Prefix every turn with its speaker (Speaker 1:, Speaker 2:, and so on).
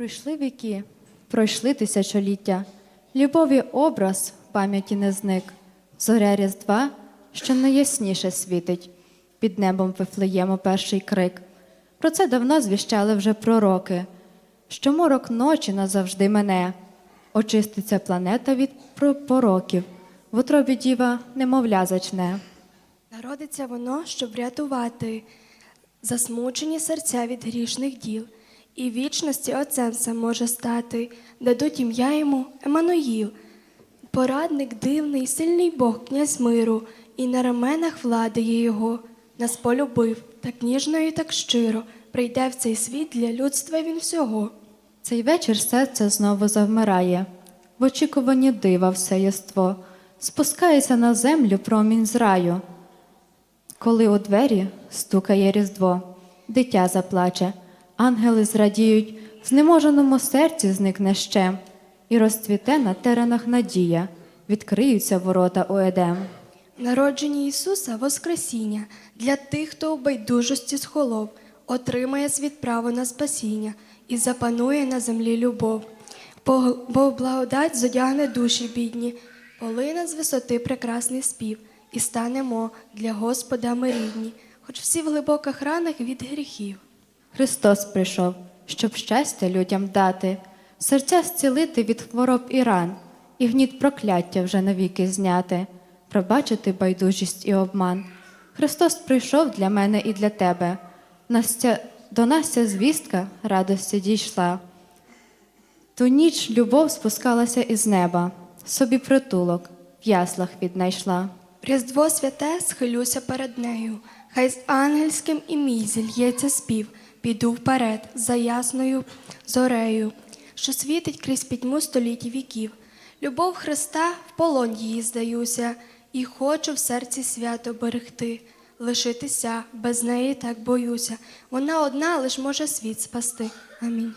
Speaker 1: Пройшли віки, пройшли тисячоліття, любові образ в пам'яті не зник, зоря Різдва, що найясніше світить, під небом Вифлеєму перший крик. Про це давно звіщали вже пророки, що морок ночі назавжди мене, очиститься планета від пороків, в утробі діва немовля зачне.
Speaker 2: Народиться воно, щоб рятувати засмучені серця від грішних діл, і вічності отцем сам може стати, дадуть ім'я йому Еммануїл. Порадник дивний, сильний Бог, князь миру, і на раменах влади є його. Нас полюбив, так ніжно і так щиро, прийде в цей світ для людства він всього.
Speaker 1: Цей вечір серце знову завмирає, в очікуванні дива все єство, спускається на землю промінь з раю. Коли у двері стукає різдво, дитя заплаче, ангели зрадіють, в знеможеному серці зникне ще, і розцвіте на теренах надія, відкриються ворота у Едем.
Speaker 2: Народження Ісуса Воскресіння для тих, хто у байдужості схолов, отримає світ право на спасіння і запанує на землі любов. Бо, благодать зодягне душі бідні, полине з висоти прекрасний спів, і станемо для Господа ми рідні, хоч всі в глибоких ранах від гріхів.
Speaker 1: Христос прийшов, щоб щастя людям дати, серця зцілити від хвороб і ран, і гніт прокляття вже навіки зняти, пробачити байдужість і обман. Христос прийшов для мене і для тебе. Нас ця- до нас ця звістка радості дійшла. Ту ніч любов спускалася із неба, собі притулок в яслах віднайшла.
Speaker 2: Різдво святе схилюся перед нею, хай з ангельським і мій зільється спів, піду вперед за ясною зорею, що світить крізь пітьму століть віків. Любов Христа в полон її здаюся, і хочу в серці свято берегти, лишитися без неї так боюся. Вона одна лиш може світ спасти. Амінь.